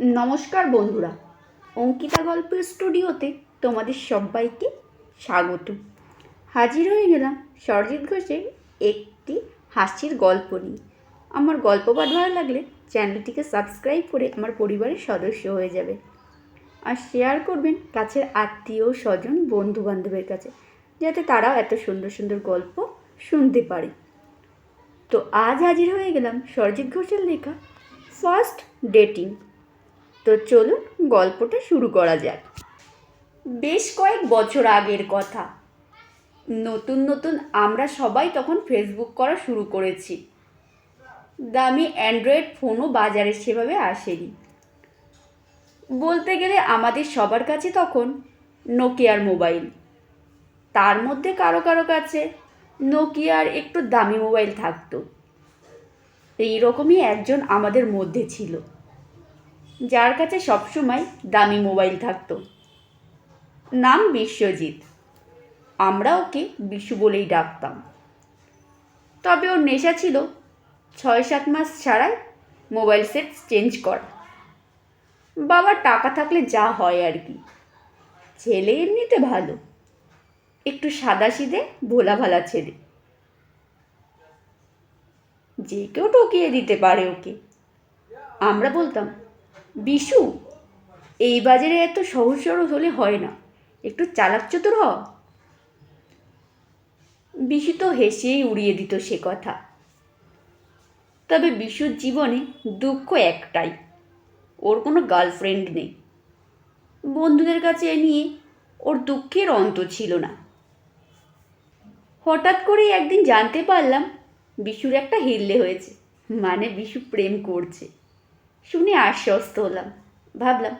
নমস্কার বন্ধুরা, অঙ্কিতা গল্পের স্টুডিওতে তোমাদের সবাইকে স্বাগত। হাজির হয়ে গেলাম সরজিৎ ঘোষের একটি হাসির গল্প নিয়ে। আমার গল্প পাঠ ভালো লাগলে চ্যানেলটিকে সাবস্ক্রাইব করে আমার পরিবারের সদস্য হয়ে যাবে। আর শেয়ার করবেন কাছের আত্মীয়, স্বজন বন্ধু বান্ধবের কাছে, যাতে তারাও এত সুন্দর সুন্দর গল্প শুনতে পারে। তো আজ হাজির হয়ে গেলাম সরজিৎ ঘোষের লেখা ফার্স্ট ডেটিং তো চলুন গল্পটা শুরু করা যাক। বেশ কয়েক বছর আগের কথা। নতুন নতুন আমরা সবাই তখন ফেসবুক করা শুরু করেছি। দামি অ্যান্ড্রয়েড ফোনও বাজারে সেভাবে আসেনি। বলতে গেলে আমাদের সবার কাছে তখন নোকিয়ার মোবাইল তার মধ্যে কারও কারও কাছে নোকিয়ার একটু দামি মোবাইল থাকতো। এইরকমই একজন আমাদের মধ্যে ছিল। যার কাছে সবসময় দামি মোবাইল থাকতো। নাম বিশ্বজিৎ। আমরা ওকে বিশু বলেই ডাকতাম। তবে ওর নেশা ছিল ছয় সাত মাস ছাড়াই মোবাইল সেট চেঞ্জ করা। বাবার টাকা থাকলে যা হয় আর কি। ছেলে এমনিতে ভালো। একটু সাদা সিধে ভোলা ভালা ছেলে। যে কেউ টকিয়ে দিতে পারে ওকে। আমরা বলতাম বিশু, এই বাজারে এত সহজ সরল হলে হয় না। একটু চালাক চতুর হ। বিশু তো হেসেই উড়িয়ে দিত সে কথা। তবে বিশুর জীবনে দুঃখ একটাই, ওর কোনো গার্লফ্রেন্ড নেই। বন্ধুদের কাছে নিয়ে ওর দুঃখের অন্ত ছিল না। হঠাৎ করেই একদিন জানতে পারলাম, বিশুর একটা হিল্লে হয়েছে মানে বিশু প্রেম করছে। শুনে আশ্বস্ত হলাম। ভাবলাম,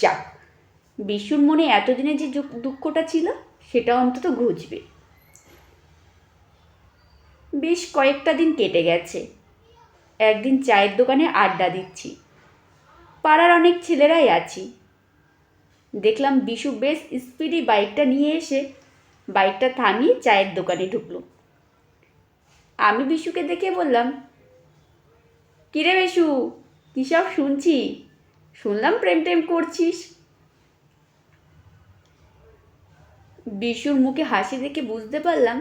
যাক, বিশুর মনে এতদিনে যে দুঃখটা ছিল, সেটা অন্তত ঘুচবে। বেশ কয়েকটা দিন কেটে গেছে। একদিন চায়ের দোকানে আড্ডা দিচ্ছি। পাড়ার অনেক ছেলেরাই আছি। দেখলাম বিশু বেশ স্পিডি বাইকটা নিয়ে এসে বাইকটা থামিয়ে চায়ের দোকানে ঢুকলো। আমি বিশুকে দেখে বললাম, কিরে বিশু কী সব শুনছি? শুনলাম প্রেম টেম করছিস। বিশুর মুখে হাসি দেখে বুঝতে পারলাম,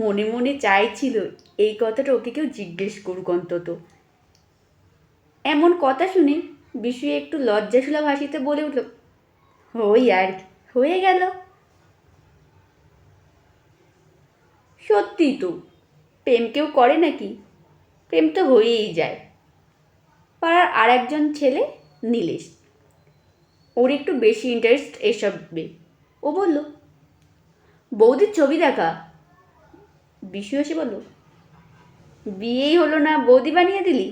মনে মনে চাইছিল এই কথাটা ওকে কেউ জিজ্ঞেস করুক অন্তত। এমন কথা শুনে বিশু একটু লজ্জাসুলভ হাসিতে বলে উঠল, ওই আর হয়ে গেল। সত্যি তো, প্রেম কেউ করে নাকি? প্রেম তো হয়েই যায়। পাড়ার আর একজন ছেলে নীলেশ। ওর একটু বেশি ইন্টারেস্ট এসবে ও বলল, বৌদির ছবি দেখা। বিশু এসে বলল, বিয়েই হলো না, বৌদি বানিয়ে দিলি?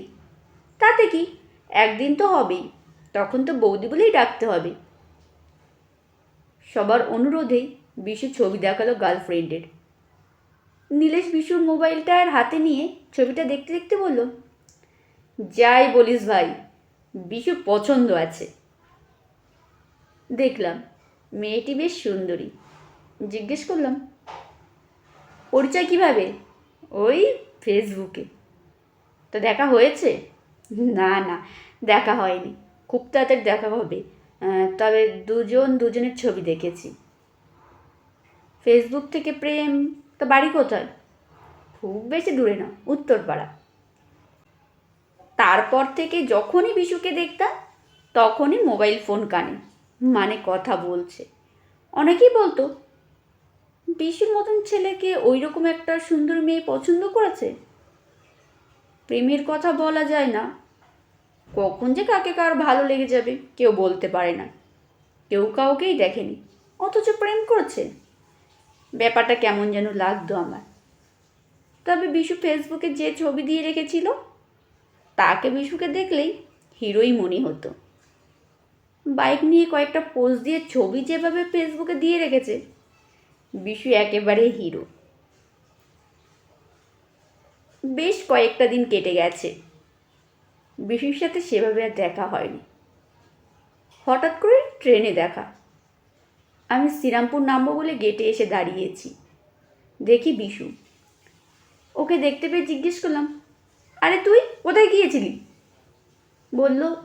তাতে কি? একদিন তো হবেই, তখন তো বৌদি বলেই ডাকতে হবে। সবার অনুরোধেই বিশু ছবি দেখাল গার্লফ্রেন্ডের নীলেশ বিশুর মোবাইলটার হাতে নিয়ে ছবিটা দেখতে দেখতে বলল যাই বলিস ভাই বিশুর পছন্দ আছে। দেখলাম, মেয়েটি বেশ সুন্দরী। জিজ্ঞেস করলাম, পরিচয় কীভাবে? ওই ফেসবুকে। তো দেখা হয়েছে? না না, দেখা হয়নি। খুব তাড়াতাড়ি দেখা হবে। তবে দুজন দুজনের ছবি দেখেছি। ফেসবুক থেকে প্রেম, তো বাড়ি কোথায়? খুব বেশি দূরে না, উত্তরপাড়া। তারপর থেকে যখনই বিশুকে দেখতাম, তখনই মোবাইল ফোন কানে মানে কথা বলছে। অনেকেই বলতো, বিশুর মতন ছেলেকে ওই রকম একটা সুন্দর মেয়ে পছন্দ করেছে? প্রেমের কথা বলা যায় না। কখন যে কাকে কার ভালো লেগে যাবে, কেউ বলতে পারে না। কেউ কাউকেই দেখেনি, অথচ প্রেম করছে। ব্যাপারটা কেমন যেন লাগতো আমার। তবে বিশু ফেসবুকে যে ছবি দিয়ে রেখেছিল তাকে বিশুকে দেখলেই হিরোই মনে হতো। বাইক নিয়ে কয়েকটা পোস্ট দিয়ে ছবি যেভাবে ফেসবুকে দিয়ে রেখেছে, বিশু একেবারে হিরো। বেশ কয়েকটা দিন কেটে গেছে। বিশুর সাথে সেভাবে আর দেখা হয়নি। হঠাৎ করে ট্রেনে দেখা। আমি শ্রীরামপুর নামবো বলে গেটে এসে দাঁড়িয়েছি। দেখি বিশু। ওকে দেখতে পেয়ে জিজ্ঞেস করলাম আরে তুই কোথায় গিয়েছিলি? বলল,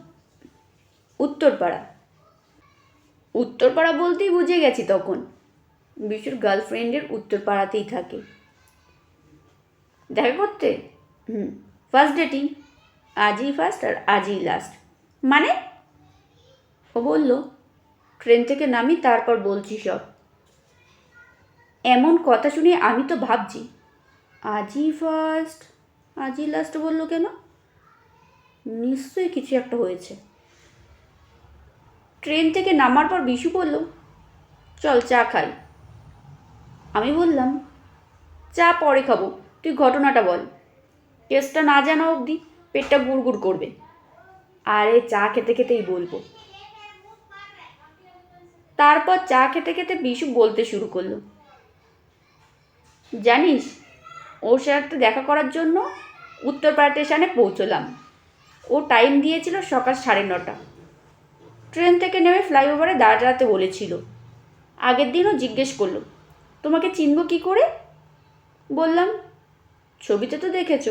উত্তরপাড়া। উত্তরপাড়া বলতেই বুঝে গেছি তখন। বিশুর গার্লফ্রেন্ডের উত্তরপাড়াতেই থাকে। দেখা করতে? হুম ফার্স্ট ডেটিং আজই ফার্স্ট আর আজই লাস্ট মানে? ও বলল ট্রেন থেকে নামি, তারপর বলছি সব। এমন কথা শুনে আমি তো ভাবছি, আজই ফার্স্ট আজই লাস্ট বলল কেন? নিশ্চয়ই কিছু একটা হয়েছে। ট্রেন থেকে নামার পর বিশু বলল, চল চা খাই। আমি বললাম, চা পরে খাব, তুই ঘটনাটা বল। কেসটা না জানা অবধি পেটটা গুড়গুড় করবে। আরে চা খেতে খেতেই বলব। তারপর চা খেতে খেতে বিশু বলতে শুরু করল, জানিস ওর সাথে দেখা করার জন্য উত্তরপাড়া স্টেশনে পৌঁছলাম। ও টাইম দিয়েছিল সকাল সাড়ে নটা। ট্রেন থেকে নেমে ফ্লাইওভারে দাঁড়াতে বলেছিল। আগের দিনও জিজ্ঞেস করল, তোমাকে চিনব কি করে? বললাম ছবিতে তো দেখেছ,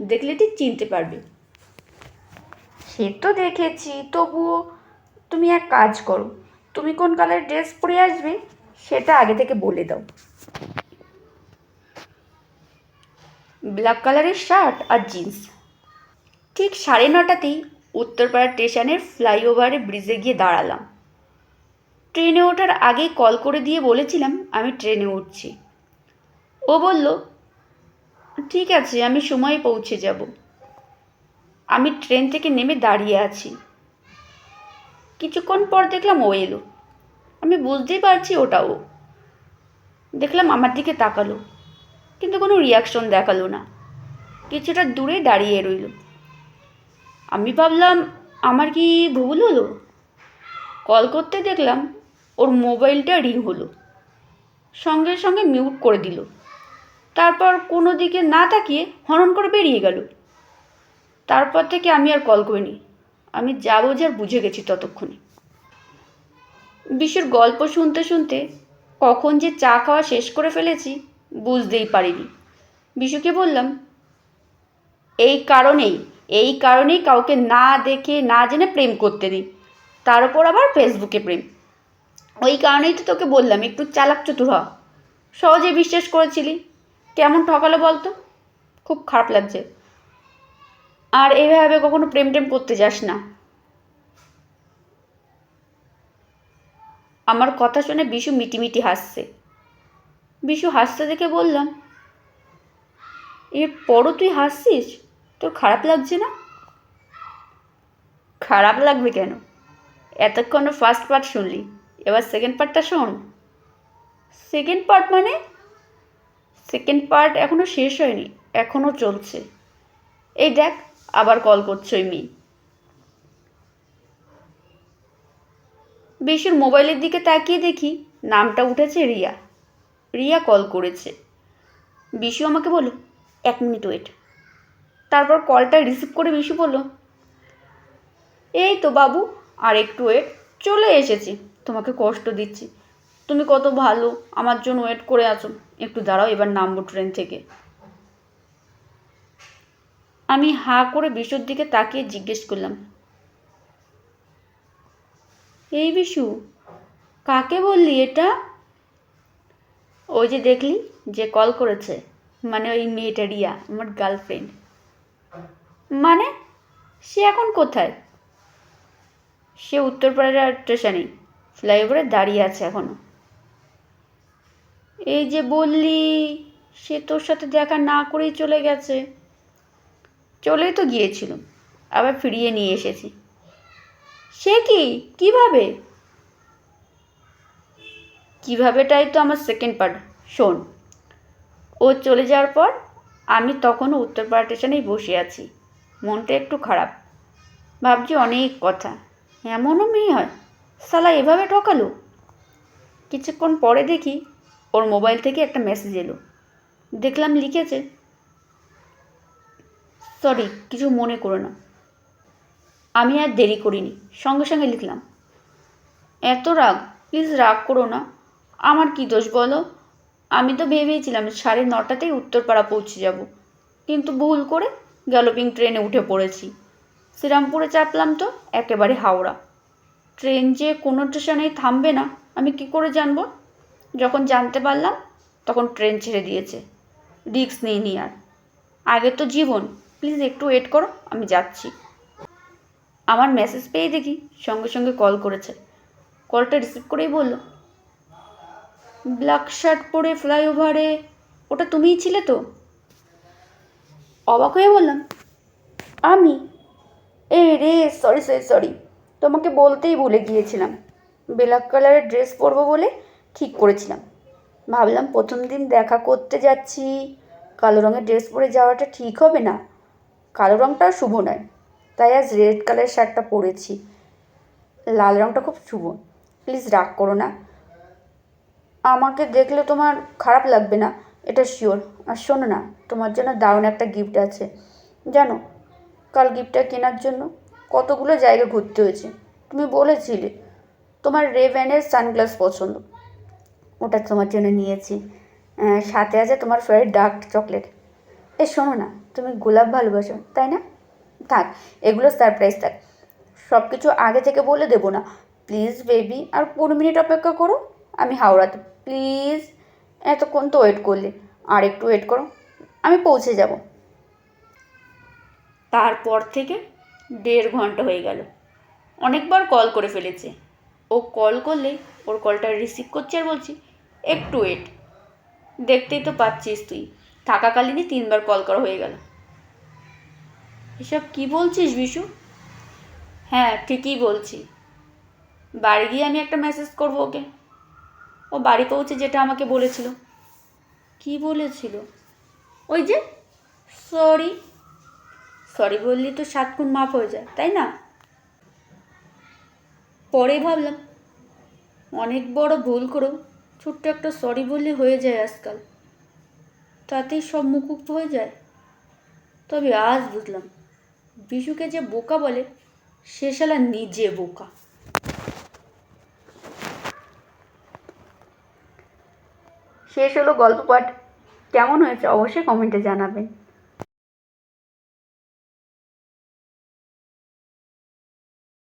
দেখলে ঠিক চিনতে পারবে। সে তো দেখেছি, তবুও তুমি এক কাজ করো, তুমি কোন কালারের ড্রেস পরে আসবে সেটা আগে থেকে বলে দাও। ব্ল্যাক কালারের শার্ট আর জিন্স। ঠিক সাড়ে নটাতেই উত্তরপাড়া স্টেশনের ফ্লাইওভারে ব্রিজে গিয়ে দাঁড়ালাম। ট্রেনে ওঠার আগে কল করে দিয়ে বলেছিলাম, আমি ট্রেনে উঠছি। ও বলল, ঠিক আছে, আমি সময়ে পৌঁছে যাব। আমি ট্রেন থেকে নেমে দাঁড়িয়ে আছি। কিছুক্ষণ পর দেখলাম ও এলো। আমি বুঝতেই পারছি ওটা ও। দেখলাম আমার দিকে তাকালো। কিন্তু কোনো রিয়াকশন দেখাল না। কিছুটা দূরে দাঁড়িয়ে রইল। আমি ভাবলাম, আমার কি ভুল হলো? কল করতে দেখলাম, ওর মোবাইলটা রিং হলো। সঙ্গে সঙ্গে মিউট করে দিল। তারপর কোনো দিকে না তাকিয়ে হরণ করে বেরিয়ে গেল। তারপর থেকে আমি আর কল করিনি। আমি যা বোঝার বুঝে গেছি ততক্ষণে। বিশুর গল্প শুনতে শুনতে কখন যে চা খাওয়া শেষ করে ফেলেছি বুঝতেই পারিনি। বিশুকে বললাম, এই কারণেই এই কারণেই কাউকে না দেখে, না জেনে প্রেম করতে দিই তার উপর আবার ফেসবুকে প্রেম। ওই কারণেই তো তোকে বললাম, একটু চালাক চতুর হ। সহজে বিশ্বাস করেছিলি। কেমন ঠকালো বলতো? খুব খারাপ লাগছে। আর এইভাবে কখনো প্রেম টেম করতে যাস না। আমার কথা শুনে বিশু মিটিমিটি হাসছে। বিশু হাসতে দেখে বললাম, এরপরও তুই হাসছিস? তোর খারাপ লাগছে না? খারাপ লাগবে কেন? এতক্ষণ ফার্স্ট পার্ট শুনলি, এবার সেকেন্ড পার্টটা শোন। সেকেন্ড পার্ট মানে? সেকেন্ড পার্ট এখনও শেষ হয়নি এখনও চলছে। এই দেখ, আবার কল করছ ওই মেয়ে। বিশুর মোবাইলের দিকে তাকিয়ে দেখি নামটা উঠেছে রিয়া। রিয়া কল করেছে। বিশু আমাকে বলো এক মিনিট ওয়েট তারপর কলটা রিসিভ করে বিশু বলল, এই তো বাবু, আর একটু ওয়েট চলে এসেছি, তোমাকে কষ্ট দিচ্ছি। তুমি কত ভালো, আমার জন্য ওয়েট করে আছো। একটু দাঁড়াও, এবার নামবো ট্রেন থেকে। আমি হাঁ করে বিশুর দিকে তাকিয়ে জিজ্ঞেস করলাম, এই বিশু, কাকে বললি এটা? ওই যে দেখলি যে কল করেছে? মানে ওই মেয়েটা রিয়া, আমার গার্লফ্রেন্ড মানে? সে এখন কোথায়? সে উত্তরপাড়া স্টেশনেই। ফ্লাইওভারে দাঁড়িয়ে আছে এখনও। এই যে বললি, সে তোর সাথে দেখা না করেই চলে গেছে। চলেই তো গিয়েছিল, আবার ফিরিয়ে নিয়ে এসেছি। সে কি? কীভাবে? কিভাবেটাই তো আমার সেকেন্ড পার্ট শোন। ও চলে যাওয়ার পর আমি তখনও উত্তরপাড়া স্টেশনেই বসে আছি। মনটা একটু খারাপ। ভাবছি অনেক কথা। এমনও মেয়ে হয়। সালা এভাবে ঠকালো? কিছুক্ষণ পরে দেখি ওর মোবাইল থেকে একটা মেসেজ এলো। দেখলাম লিখেছে সরি কিছু মনে করো না। আমি আর দেরি করিনি। সঙ্গে সঙ্গে লিখলাম, এত রাগ প্লিজ রাগ করো না। আমার কি দোষ বলো? আমি তো ভেবেছিলাম সাড়ে নটাতেই উত্তরপাড়া পৌঁছে যাব। কিন্তু ভুল করে গ্যালোপিং ট্রেনে উঠে পড়েছি। শ্রীরামপুরে চাপলাম তো, একেবারে হাওড়া। ট্রেন যে কোনো স্টেশনেই থামবে না, আমি কি করে জানব? যখন জানতে পারলাম, তখন ট্রেন ছেড়ে দিয়েছে। রিক্স নিইনি আর। আগে তো জীবন। প্লিজ একটু ওয়েট করো, আমি যাচ্ছি। আমার মেসেজ পেয়ে দেখি, সঙ্গে সঙ্গে কল করেছে। কলটা রিসিভ করেই বলল ব্ল্যাক শার্ট পরে ফ্লাইওভারে ওটা তুমিই ছিলে তো? অবাক হয়ে বললাম, আমি? এ রে সরি সরি সরি তোমাকে বলতেই ভুলে গিয়েছিলাম। ব্ল্যাক কালারের ড্রেস পরবো বলে ঠিক করেছিলাম। ভাবলাম প্রথম দিন দেখা করতে যাচ্ছি, কালো রঙের ড্রেস পরে যাওয়াটা ঠিক হবে না। কালো রঙটা শুভ নয়, তাই আজ রেড কালারের শার্টটা পরেছি। লাল রঙটা খুব শুভ প্লিজ রাগ করো না। আমাকে দেখলে তোমার খারাপ লাগবে না, এটা শিওর আর শোনো না, তোমার জন্য দারুণ একটা গিফট আছে। জানো, কাল গিফটটা কেনার জন্য কতগুলো জায়গা ঘুরতে হয়েছে। তুমি বলেছিলে, তোমার রেভেনের সানগ্লাস পছন্দ। ওটা তোমার জন্য নিয়েছি। সাথে আছে তোমার ফেভারিট ডার্ক চকলেট এ, শোনো না, তুমি গোলাপ ভালোবাসো, তাই না? থাক, এগুলো সারপ্রাইজ থাক। সব কিছু আগে থেকে বলে দেবো না। প্লিজ বেবি আর পনেরো মিনিট অপেক্ষা করো। আমি হাওড়াতে, প্লিজ এতক্ষণ তো ওয়েট করলে। আর একটু ওয়েট করো, আমি পৌঁছে যাব। তারপর থেকে দেড় ঘণ্টা হয়ে গেল। অনেকবার কল করে ফেলেছে। ও কল করলেই ওর কলটা রিসিভ করছে আর বলছি, একটু ওয়েট দেখতেই তো পাচ্ছিস তুই। থাকাকালীনই তিনবার কল করা হয়ে গেল। এসব কি বলছিস বিশু? হ্যাঁ ঠিকই বলছি। বাড়ি গিয়ে আমি একটা মেসেজ করব ওকে। ও বাড়ি পৌঁছে যেটা আমাকে বলেছিল। কি বলেছিল? ওই যে সরি। সরি বললি তো সাত গুণ মাপ হয়ে যায় তাই না? পরে ভাবলাম অনেক বড় ভুল করেও ছোট্ট একটা সরি বললে হয়ে যায় আজকাল। তাতেই সব মুকুব হয়ে যায়। তবে আজ বুঝলাম বিশুকে যে বোকা বলে সে শালা নিজে বোকা। শেষ হলো গল্প পাঠ। কেমন হয়েছে? অবশ্যই কমেন্টে জানাবেন।